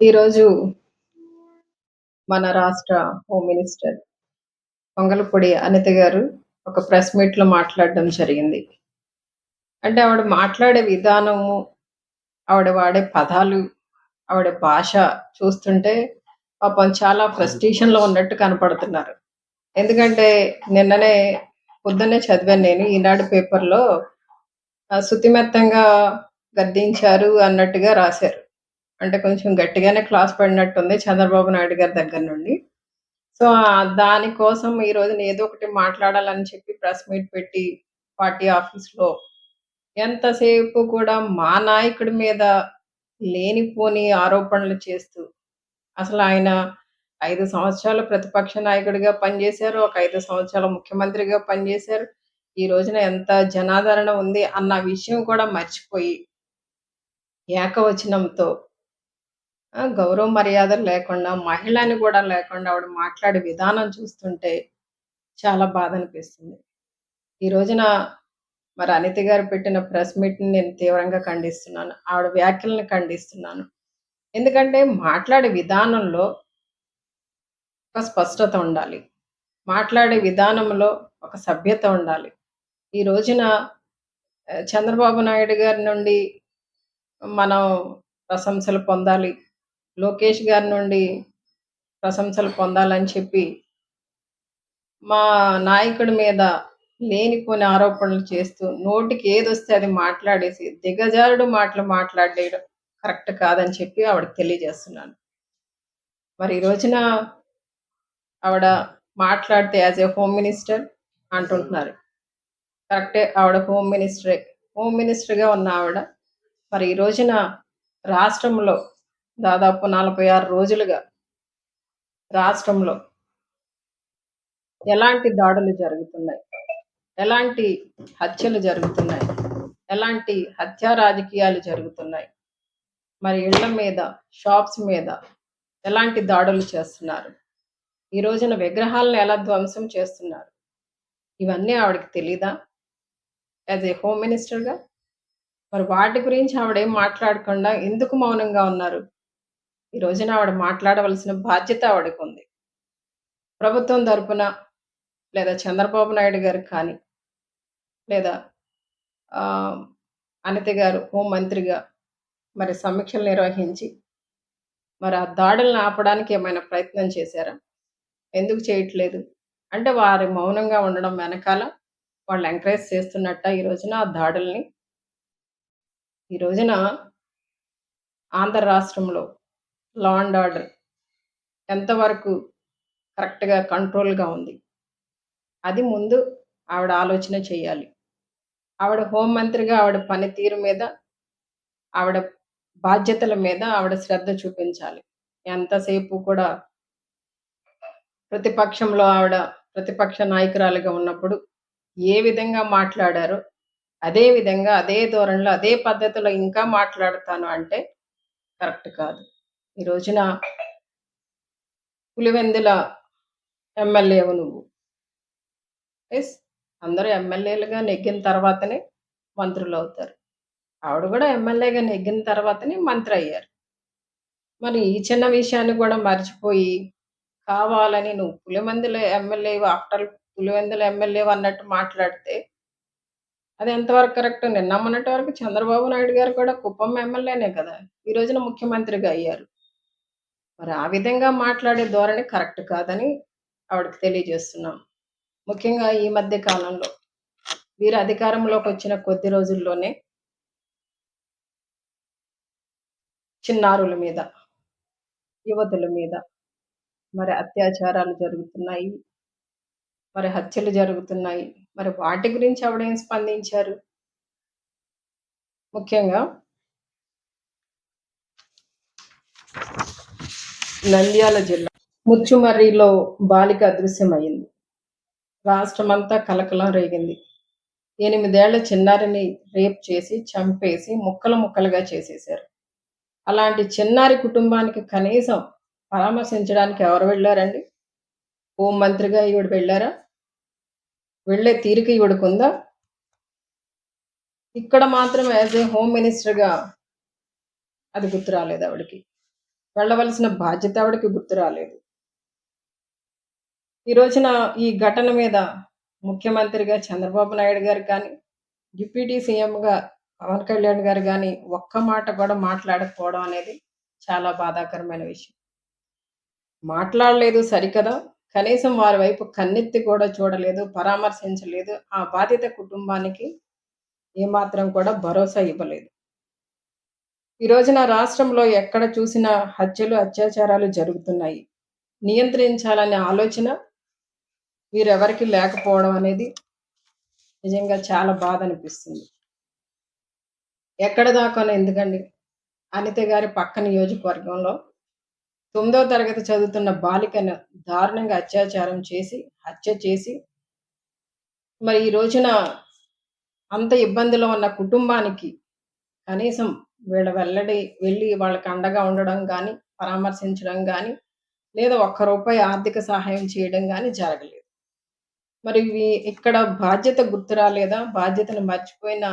ఈరోజు మన రాష్ట్ర హోమ్ మినిస్టర్ పొంగలపొడి అనిత గారు ఒక ప్రెస్ మీట్లో మాట్లాడడం జరిగింది. అంటే ఆవిడ మాట్లాడే విధానము ఆవిడ వాడే పదాలు ఆవిడ భాష చూస్తుంటే పాపం చాలా లో ఉన్నట్టు కనపడుతున్నారు. ఎందుకంటే నిన్ననే పొద్దున్నే చదివాను నేను ఈనాడు పేపర్లో శుతిమెత్తంగా గద్దించారు అన్నట్టుగా రాశారు. అంటే కొంచెం గట్టిగానే క్లాస్ పడినట్టుంది చంద్రబాబు నాయుడు గారి దగ్గర నుండి. సో దానికోసం ఈ రోజున ఏదో ఒకటి మాట్లాడాలని చెప్పి ప్రెస్ మీట్ పెట్టి పార్టీ ఆఫీస్లో ఎంతసేపు కూడా మా నాయకుడి మీద లేనిపోని ఆరోపణలు చేస్తూ అసలు ఆయన ఐదు సంవత్సరాలు ప్రతిపక్ష నాయకుడిగా పనిచేశారు ఒక ఐదు సంవత్సరాలు ముఖ్యమంత్రిగా పనిచేశారు. ఈ రోజున ఎంత జనాదరణ ఉంది అన్న విషయం కూడా మర్చిపోయి ఏకవచనంతో గౌరవ మర్యాదలు లేకుండా, మహిళని కూడా లేకుండా ఆవిడ మాట్లాడే విధానం చూస్తుంటే చాలా బాధ అనిపిస్తుంది ఈ రోజున మరి అనిత గారు పెట్టిన ప్రెస్ మీట్‌ని నేను తీవ్రంగా ఖండిస్తున్నాను. ఆవిడ వ్యాఖ్యలను ఖండిస్తున్నాను. ఎందుకంటే మాట్లాడే విధానంలో ఒక స్పష్టత ఉండాలి. మాట్లాడే విధానంలో ఒక సభ్యత ఉండాలి. ఈ రోజున చంద్రబాబు నాయుడు గారి నుండి మనం ప్రశంసలు పొందాలి. లోకేష్ గారి నుండి ప్రశంసలు పొందాలని చెప్పి మా నాయకుడి మీద లేనిపోని ఆరోపణలు చేస్తూ నోటికి ఏదొస్తే అది మాట్లాడేసి దిగజారుడు మాటలు మాట్లాడేయడం కరెక్ట్ కాదని చెప్పి ఆవిడకి తెలియజేస్తున్నాను. మరి ఈ రోజున ఆవిడ మాట్లాడితే యాజ్ ఏ హోమ్ మినిస్టర్ అంటుంటున్నారు. కరెక్టే ఆవిడ హోమ్ మినిస్టరే. హోమ్ మినిస్టర్గా ఉన్న ఆవిడ మరి ఈ రోజున రాష్ట్రంలో దాదాపు నలభై ఆరు రోజులుగా రాష్ట్రంలో ఎలాంటి దాడులు జరుగుతున్నాయి? ఎలాంటి హత్యలు జరుగుతున్నాయి? ఎలాంటి హత్యా రాజకీయాలు జరుగుతున్నాయి? మరి ఇళ్ళ మీద షాప్స్ మీద ఎలాంటి దాడులు చేస్తున్నారు? ఈ రోజున విగ్రహాలను ఎలా ధ్వంసం చేస్తున్నారు? ఇవన్నీ ఆవిడకి తెలీదా? యాజ్ ఏ హోమ్ మినిస్టర్గా మరి వాటి గురించి ఆవిడేం మాట్లాడకుండా ఎందుకు మౌనంగా ఉన్నారు? ఈ రోజున ఆవిడ మాట్లాడవలసిన బాధ్యత ఆవిడకు ఉంది ప్రభుత్వం తరపున లేదా చంద్రబాబు నాయుడు గారు కానీ లేదా అనిత గారు హోంమంత్రిగా మరి సమీక్షలు నిర్వహించి మరి ఆ దాడులను ఆపడానికి ఏమైనా ప్రయత్నం చేశారా? ఎందుకు చేయట్లేదు? అంటే వారి మౌనంగా ఉండడం వెనకాల వాళ్ళు ఎంకరేజ్ చేస్తున్నట్ట ఈ రోజున ఆ దాడుల్ని? ఈ రోజున ఆంధ్ర రాష్ట్రంలో లా అండ్ ఆర్డర్ ఎంతవరకు కరెక్ట్‌గా కంట్రోల్‌గా ఉంది. అది ముందు ఆవిడ ఆలోచన చేయాలి. ఆవిడ హోంమంత్రిగా ఆవిడ పనితీరు మీద, ఆవిడ బాధ్యతల మీద ఆవిడ శ్రద్ధ చూపించాలి. ఎంతసేపు కూడా ప్రతిపక్షంలో ఆవిడ ప్రతిపక్ష నాయకురాలిగా ఉన్నప్పుడు ఏ విధంగా మాట్లాడారో, అదే విధంగా, అదే ధోరణిలో, అదే పద్ధతిలో ఇంకా మాట్లాడతాను అంటే కరెక్ట్ కాదు. ఈ రోజున పులివెందుల ఎమ్మెల్యేవు నువ్వు. ఎస్ అందరూ ఎమ్మెల్యేలుగా నెగ్గిన తర్వాతనే మంత్రులు అవుతారు ఆవిడ కూడా ఎమ్మెల్యేగా నెగ్గిన తర్వాతనే మంత్రి అయ్యారు మరి ఈ చిన్న విషయాన్ని కూడా మర్చిపోయి కావాలని నువ్వు పులిమందుల ఎమ్మెల్యే ఆఫ్టర్ పులివెందుల ఎమ్మెల్యే అన్నట్టు మాట్లాడితే అది ఎంతవరకు కరెక్ట్? నిన్న మొన్నటి వరకు చంద్రబాబు నాయుడు గారు కూడా కుప్పం ఎమ్మెల్యేనే కదా. ఈ రోజున ముఖ్యమంత్రిగా అయ్యారు. మరి ఆ విధంగా మాట్లాడే ధోరణి కరెక్ట్ కాదని ఆవిడకి తెలియజేస్తున్నాం. ముఖ్యంగా ఈ మధ్య కాలంలో వీరు అధికారంలోకి వచ్చిన కొద్ది రోజుల్లోనే చిన్నారుల మీద యువతుల మీద మరి అత్యాచారాలు జరుగుతున్నాయి మరి హత్యలు జరుగుతున్నాయి మరి వాటి గురించి ఆవిడేం స్పందించారు? ముఖ్యంగా నంద్యాల జిల్లా ముచ్చుమర్రిలో బాలిక అదృశ్యమైంది రాష్ట్రమంతా కలకలం రేగింది. ఎనిమిదేళ్ళ చిన్నారిని రేప్ చేసి చంపేసి ముక్కలు ముక్కలుగా చేసేశారు. అలాంటి చిన్నారి కుటుంబానికి కనీసం పరామర్శించడానికి ఎవరు వెళ్ళారండి? హోంమంత్రిగా ఈవిడ వెళ్ళారా? వెళ్ళే తీరిక ఈవిడకుందా? ఇక్కడ మాత్రం యాజ్ ఏ హోమ్ మినిస్టర్గా అది గుర్తు రాలేదు ఆవిడకి. వెళ్ళవలసిన బాధ్యత ఆవిడకి గుర్తు రాలేదు. ఈ రోజున ఈ ఘటన మీద ముఖ్యమంత్రిగా చంద్రబాబు నాయుడు గారు కానీ, డిప్యూటీ సీఎంగా పవన్ కళ్యాణ్ గారు కానీ ఒక్క మాట కూడా మాట్లాడకపోవడం అనేది చాలా బాధాకరమైన విషయం. మాట్లాడలేదు సరికదా! కనీసం వారి వైపు కన్నెత్తి కూడా చూడలేదు, పరామర్శించలేదు. ఆ బాధిత కుటుంబానికి ఏమాత్రం కూడా భరోసా ఇవ్వలేదు. ఈ రోజున రాష్ట్రంలో ఎక్కడ చూసినా హత్యలు, అత్యాచారాలు జరుగుతున్నాయి. నియంత్రించాలనే ఆలోచన వీరెవరికి లేకపోవడం అనేది నిజంగా చాలా బాధ అనిపిస్తుంది. ఎక్కడ దాకానో ఎందుకండి అనిత గారి పక్క నియోజకవర్గంలో తొమ్మిదో తరగతి చదువుతున్న బాలికను దారుణంగా అత్యాచారం చేసి హత్య చేసి మరి ఈ రోజున అంత ఇబ్బందిలో ఉన్న కుటుంబానికి కనీసం వీళ్ళ వెల్లడి వెళ్ళి వాళ్ళకి అండగా ఉండడం కానీ పరామర్శించడం కానీ లేదా ఒక్క రూపాయి ఆర్థిక సహాయం చేయడం కానీ జరగలేదు. మరి ఇక్కడ బాధ్యత గుర్తు రాలేదా? బాధ్యతను మర్చిపోయిన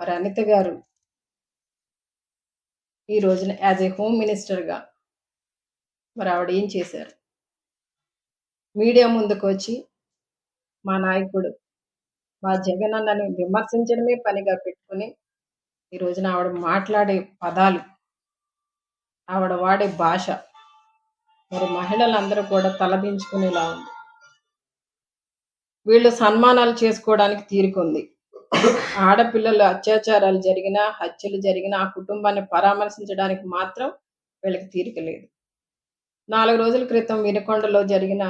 మరి అనిత గారు ఈ రోజున యాజ్ ఏ హోమ్ మినిస్టర్గా మరి ఆవిడ ఏం చేశారు? మీడియా ముందుకు వచ్చి మా నాయకుడు మా జగన్ అన్నని విమర్శించడమే పనిగా పెట్టుకుని ఈ రోజున ఆవిడ మాట్లాడే పదాలు ఆవిడ వాడే భాష మరి మహిళలందరూ కూడా తలదించుకునేలా ఉంది. వీళ్ళు సన్మానాలు చేసుకోవడానికి తీరుకుంది. ఆడపిల్లలు అత్యాచారాలు జరిగినా హత్యలు జరిగినా ఆ కుటుంబాన్ని పరామర్శించడానికి మాత్రం వీళ్ళకి తీరిక లేదు. నాలుగు రోజుల క్రితం వినకొండలో జరిగిన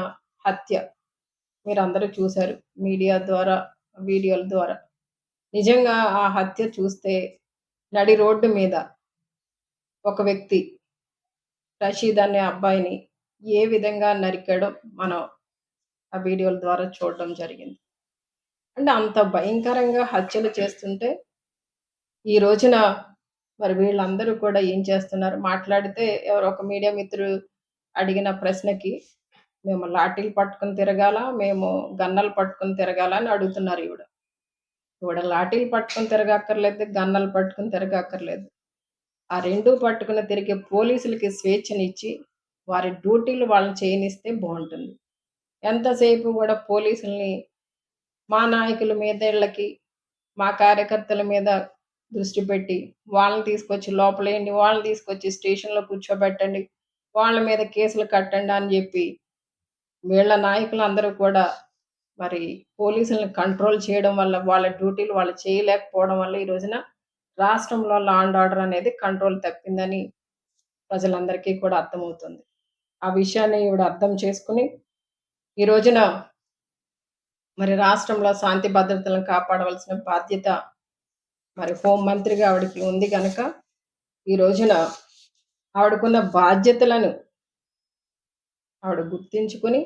హత్య మీరు అందరూ చూశారు. మీడియా ద్వారా వీడియోల ద్వారా. నిజంగా ఆ హత్య చూస్తే నడి రోడ్డు మీద ఒక వ్యక్తి రషీద్ అనే అబ్బాయిని ఏ విధంగా నరికాడో మనం ఆ వీడియోల ద్వారా చూడడం జరిగింది. అంటే అంత భయంకరంగా హత్యలు చేస్తుంటే ఈ రోజున మరి వీళ్ళందరూ కూడా ఏం చేస్తున్నారు? మాట్లాడితే ఎవరో ఒక మీడియా మిత్రుడు అడిగిన ప్రశ్నకి మేము లాఠీలు పట్టుకుని తిరగాల? మేము గన్నలు పట్టుకొని తిరగాల? అని అడుగుతున్నారు ఈవిడ. ఇవాడ లాఠీలు పట్టుకొని తిరగక్కర్లేదు గన్నలు పట్టుకొని తిరగక్కర్లేదు. ఆ రెండు పట్టుకుని తిరిగే పోలీసులకి స్వేచ్ఛనిచ్చి వారి డ్యూటీలు వాళ్ళని చేయనిస్తే బాగుంటుంది. ఎంతసేపు కూడా పోలీసుల్ని మా నాయకుల మీద ఇళ్ళకి మా కార్యకర్తల మీద దృష్టి పెట్టి వాళ్ళని తీసుకొచ్చి లోపలేయండి వాళ్ళని తీసుకొచ్చి స్టేషన్లో కూర్చోబెట్టండి వాళ్ళ మీద కేసులు కట్టండి అని చెప్పి వీళ్ళ నాయకులు అందరూ కూడా మరి పోలీసులను కంట్రోల్ చేయడం వల్ల వాళ్ళ డ్యూటీలు వాళ్ళు చేయలేకపోవడం వల్ల ఈ రోజున రాష్ట్రంలో లా అండ్ ఆర్డర్ అనేది కంట్రోల్ తప్పిందని ప్రజలందరికీ కూడా అర్థమవుతుంది. ఆ విషయాన్ని ఇవిడ అర్థం చేసుకుని ఈ రోజున మరి రాష్ట్రంలో శాంతి భద్రతలను కాపాడవలసిన బాధ్యత మరి హోం మంత్రిగా ఆవిడకి ఉంది కనుక ఈ రోజున ఆవిడకున్న బాధ్యతలను ఆవిడ గుర్తించుకుని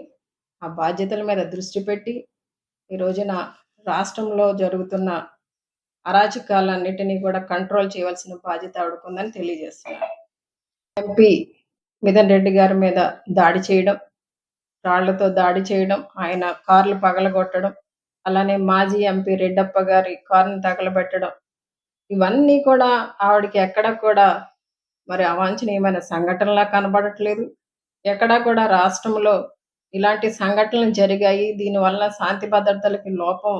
ఆ బాధ్యతల మీద దృష్టి పెట్టి ఈ రోజున రాష్ట్రంలో జరుగుతున్న అరాచకాలన్నిటినీ కూడా కంట్రోల్ చేయవలసిన బాధ్యత ఆవిడకుందని తెలియజేస్తున్నారు ఎంపీ మిథన్ రెడ్డి గారి మీద దాడి చేయడం రాళ్ళతో దాడి చేయడం ఆయన కార్లు పగలగొట్టడం అలానే మాజీ ఎంపీ రెడ్డప్ప గారి కారును తగలబెట్టడం ఇవన్నీ కూడా ఆవిడకి ఎక్కడ కూడా మరి అవాంఛనీయమైన సంఘటనలా కనబడట్లేదు. ఎక్కడా కూడా రాష్ట్రంలో ఇలాంటి సంఘటనలు జరిగాయి. దీనివల్ల శాంతి భద్రతలకి లోపం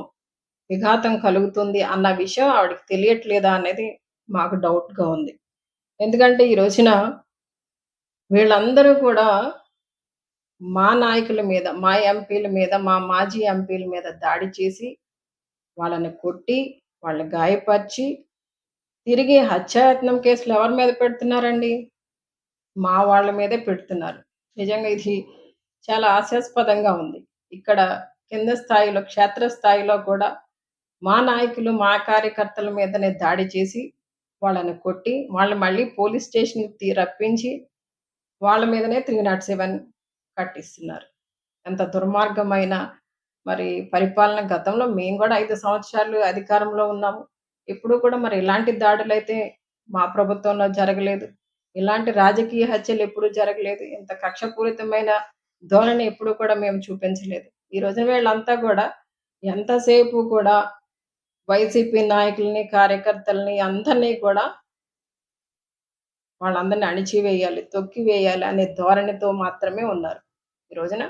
విఘాతం కలుగుతుంది అన్న విషయం ఆవిడకి తెలియట్లేదా అనేది మాకు డౌట్గా ఉంది. ఎందుకంటే ఈ రోజున వీళ్ళందరూ కూడా మా నాయకుల మీద మా ఎంపీల మీద మా మాజీ ఎంపీల మీద దాడి చేసి వాళ్ళని కొట్టి వాళ్ళని గాయపరిచి తిరిగి హత్యాయత్నం కేసులు ఎవరి మీద పెడుతున్నారండి? మా వాళ్ళ మీదే పెడుతున్నారు. నిజంగా ఇది చాలా ఆశాస్పదంగా ఉంది. ఇక్కడ కింద స్థాయిలో క్షేత్రస్థాయిలో కూడా మా నాయకులు మా కార్యకర్తల మీదనే దాడి చేసి వాళ్ళని కొట్టి వాళ్ళు మళ్ళీ పోలీస్ స్టేషన్కి రప్పించి వాళ్ళ మీదనే త్రీ నాట్ సెవెన్ కట్టిస్తున్నారు. ఎంత దుర్మార్గమైన మరి పరిపాలన గతంలో మేము కూడా ఐదు సంవత్సరాలు అధికారంలో ఉన్నాము. ఎప్పుడు కూడా మరి ఇలాంటి దాడులు అయితే మా ప్రభుత్వంలో జరగలేదు. ఇలాంటి రాజకీయ హత్యలు ఎప్పుడు జరగలేదు. ఇంత కక్షపూరితమైన ధోరణి ఎప్పుడు కూడా మేము చూపించలేదు ఈ రోజున వీళ్ళంతా కూడా ఎంతసేపు కూడా వైసీపీ నాయకుల్ని కార్యకర్తల్ని అందరినీ కూడా వాళ్ళందరిని అణిచివేయాలి, తొక్కివేయాలి అనే ధోరణితో మాత్రమే ఉన్నారు. ఈ రోజున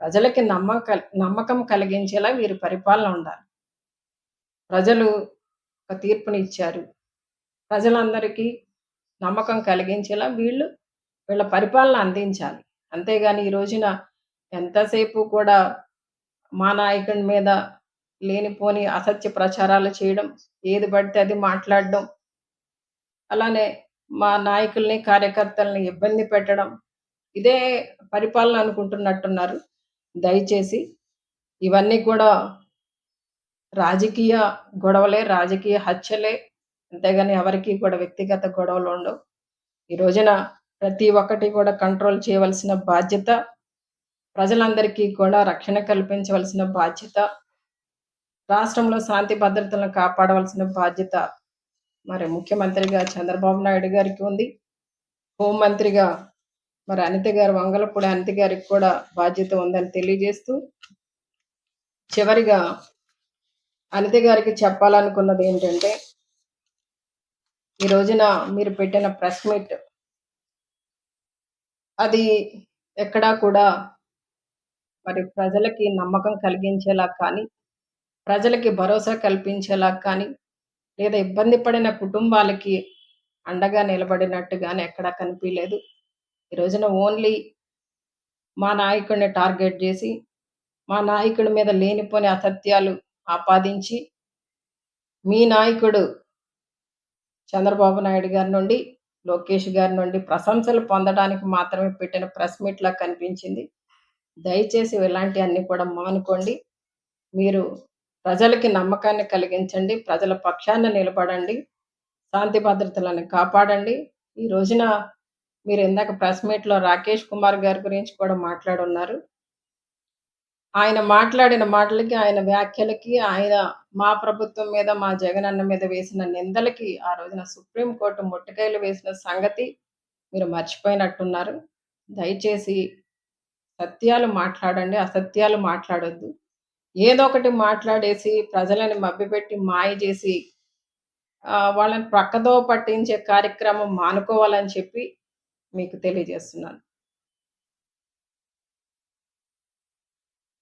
ప్రజలకి నమ్మక నమ్మకం కలిగించేలా వీరి పరిపాలన ఉండాలి. ప్రజలు ఒక తీర్పునిచ్చారు. ప్రజలందరికీ నమ్మకం కలిగించేలా వీళ్ళు వీళ్ళ పరిపాలన అందించాలి. అంతేగాని ఈ రోజున ఎంతసేపు కూడా మా నాయకుడి మీద లేనిపోని అసత్య ప్రచారాలు చేయడం, ఏది పడితే అది మాట్లాడడం, అలానే మా నాయకుల్ని, కార్యకర్తల్ని ఇబ్బంది పెట్టడం, ఇదే పరిపాలన అనుకుంటున్నట్టున్నారు. దయచేసి ఇవన్నీ కూడా రాజకీయ గొడవలే, రాజకీయ హత్యలే. అంతేగాని ఎవరికి కూడా వ్యక్తిగత గొడవలు ఉండవు. ఈ రోజున ప్రతి ఒక్కటి కూడా కంట్రోల్ చేయవలసిన బాధ్యత ప్రజలందరికీ కూడా రక్షణ కల్పించవలసిన బాధ్యత రాష్ట్రంలో శాంతి భద్రతలను కాపాడవలసిన బాధ్యత మరి ముఖ్యమంత్రిగా చంద్రబాబు నాయుడు గారికి ఉంది. హోంమంత్రిగా మరి అనిత గారు వంగలపూడి అనిత గారికి కూడా బాధ్యత ఉందని తెలియజేస్తూ చివరిగా అనిత గారికి చెప్పాలనుకున్నది ఏంటంటే ఈ రోజున మీరు పెట్టిన ప్రెస్ మీట్ అది ఎక్కడా కూడా మరి ప్రజలకి నమ్మకం కలిగించేలా కానీ ప్రజలకి భరోసా కల్పించేలా కానీ లేదా ఇబ్బంది పడిన కుటుంబాలకి అండగా నిలబడినట్టు కానీ ఎక్కడా కనిపించలేదు ఈ రోజున ఓన్లీ మా నాయకుడిని టార్గెట్ చేసి మా నాయకుడి మీద లేనిపోని అసత్యాలు ఆపాదించి మీ నాయకుడు చంద్రబాబు నాయుడు గారి నుండి లోకేష్ గారి నుండి ప్రశంసలు పొందడానికి మాత్రమే పెట్టిన ప్రెస్ మీట్లా కనిపించింది. దయచేసి ఇలాంటి అన్ని కూడా మానుకోండి. మీరు ప్రజలకి నమ్మకాన్ని కలిగించండి. ప్రజల పక్షాన నిలబడండి. శాంతి భద్రతలను కాపాడండి. ఈ రోజున మీరు ఇందాక ప్రెస్ మీట్లో రాకేష్ కుమార్ గారి గురించి కూడా మాట్లాడున్నారు. ఆయన మాట్లాడిన మాటలకి ఆయన వ్యాఖ్యలకి ఆయన మా ప్రభుత్వం మీద మా జగన్ అన్న మీద వేసిన నిందలకి ఆ రోజున సుప్రీంకోర్టు ముట్టకాయలు వేసిన సంగతి మీరు మర్చిపోయినట్టున్నారు. దయచేసి సత్యాలు మాట్లాడండి అసత్యాలు మాట్లాడొద్దు. ఏదో ఒకటి మాట్లాడేసి ప్రజలని మభ్యపెట్టి మాయ చేసి వాళ్ళని ప్రక్కదో పట్టించే కార్యక్రమం మానుకోవాలని చెప్పి మీకు తెలియజేస్తున్నాను.